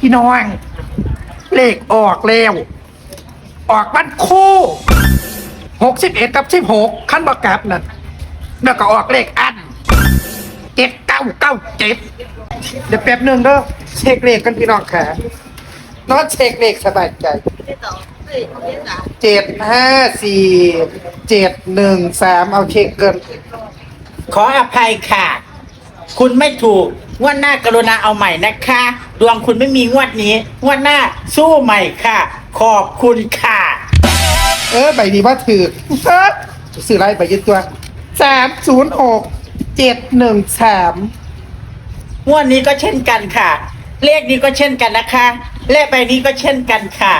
พี่น้อง เลขออกแล้วออกวันคู่หกสิบเอ็ดกับสิบหกขั้นประกับนั่นแล้วก็ออกเลขอันเจ็ดเก้าเก้าเจ็ดเดี๋ยวแป๊บหนึ่งเด้อเช็คเลขกันพี่น้องค่ะนอนเช็คเลขสบายใจเจ็ดห้าสี่เจ็ดหนึ่งสามเอาเช็คเกิน ขออภัยค่ะ คุณไม่ถูก งวดหน้ากรุณาเอาใหม่นะคะ ดวงคุณไม่มีงวดนี้ งวดหน้าสู้ใหม่ค่ะ ขอบคุณค่ะ เออใบนี้ว่าถือเออสื่อไรใบยึดตัวสามศูนย์หกเจ็ดหนึ่งสามงวดนี้ก็เช่นกันค่ะ เลขนี้ก็เช่นกันนะคะ เลขใบนี้ก็เช่นกันค่ะ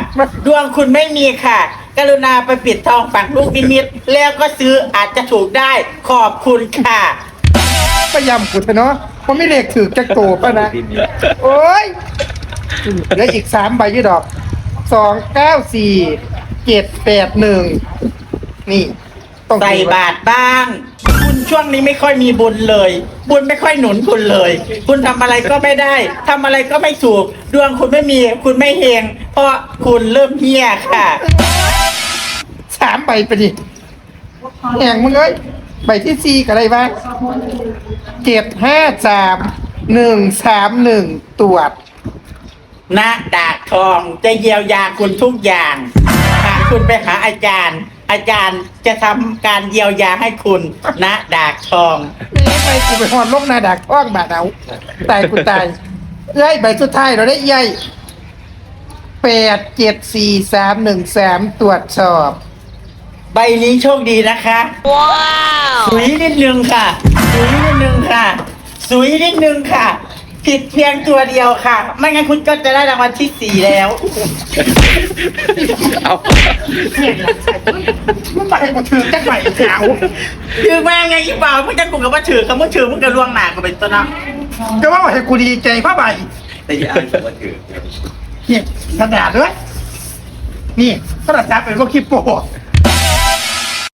ดวงคุณไม่มีค่ะ กรุณาไปปิดทองฝังลูกนิมิตแล้วก็ซื้ออาจจะถูกได้ขอบคุณค่ะ พยายามขุดเนาะ เพราะไม่เลขถือจักโตป่ะนะ โอ้ยเหลืออีกสามใบยี่ดอกสองเก้าสี่เจ็ดแปดหนึ่งนี่ต้องใส่ถือว่าบาทบ้าง คุณช่วงนี้ไม่ค่อยมีบุญเลย บุญไม่ค่อยหนุนคุณเลย คุณทำอะไรก็ไม่ได้ ทำอะไรก็ไม่ถูก ดวงคุณไม่มี คุณไม่เฮง เพราะคุณเริ่มเฮี้ยค่ะ สามใบไปดิแห่งมึงเอ้ย ใบที่สี่กับอะไรบ้างเจ็ดห้าสามหนึ่งสามหนึ่งตรวจ ณดากทองจะเยียวยาคุณทุกอย่างหากคุณไปหาอาจารย์ อาจารย์จะทำการเยียวยาให้คุณ ณดากทอง ไม่ไปกูไปหอนลกหนาดักท้องบาดเอาตายกูตายเอ้ยใบสุดท้ายเราได้ยัยแปดเจ็ดสี่สามหนึ่งสามตรวจสอบ ใบนี้โชคดีนะคะ ว้าวสุยนิดนึงค่ะ สุยนิดนึงค่ะ สุยนิดนึงค่ะ ผิดเพียงตัวเดียวค่ะ ไม่งั้นคุณก็จะได้รางวัลที่สี่แล้วเอามึงไปกูถือจักใบแถวถือมาไงอีเปล่ามึงจะกูกับว่าถือกับมึงถือมึงกับล่วงหนาก็เป็นต้นนะก็ว่าให้กูดีใจเพราะใบแต่อย่าอ่านคำว่าถือเนี่ยกระดาษด้วยนี่กระดาษเป็นพวกคลิปโป้